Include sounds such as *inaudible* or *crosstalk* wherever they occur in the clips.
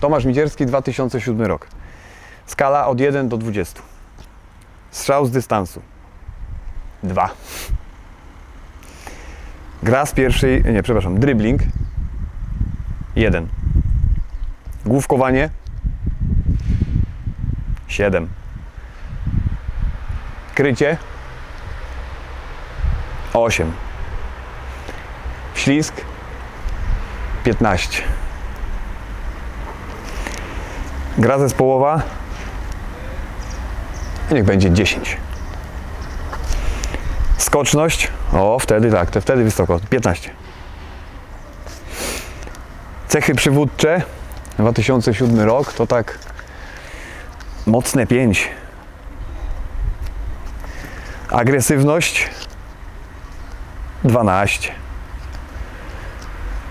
Tomasz Midzierski, 2007 rok. Skala od 1 do 20. Strzał z dystansu. 2. Gra z pierwszej, nie, przepraszam, dribbling. 1. Główkowanie. 7. Krycie. 8. Ślizg. 15. Gra zespołowa. Niech będzie 10. Skoczność. O, wtedy tak, to wtedy wysoko. 15. Cechy przywódcze. 2007 rok to tak mocne 5. Agresywność 12.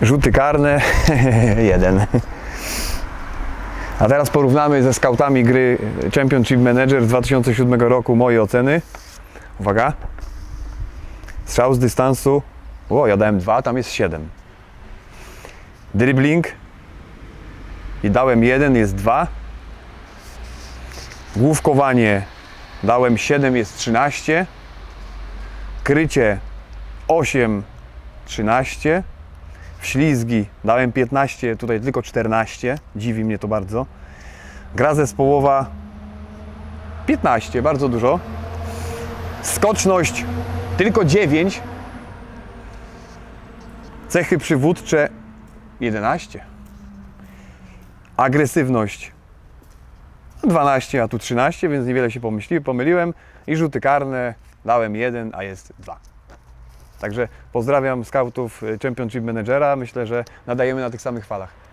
Rzuty karne *laughs* 1. A teraz porównamy ze skautami gry Championship Manager z 2007 roku moje oceny. Uwaga. Strzał z dystansu. O, ja dałem 2, tam jest 7. Dribbling. I dałem 1, jest 2. Główkowanie dałem 7, jest 13. Krycie 8, 13. W ślizgi dałem 15, tutaj tylko 14. Dziwi mnie to bardzo. Gra zespołowa 15, bardzo dużo. Skoczność tylko 9. Cechy przywódcze 11. Agresywność 12, a tu 13, więc niewiele się pomyśli, pomyliłem. I rzuty karne dałem 1, a jest 2. Także pozdrawiam skautów y, Championship Managera. Myślę, że nadajemy na tych samych falach.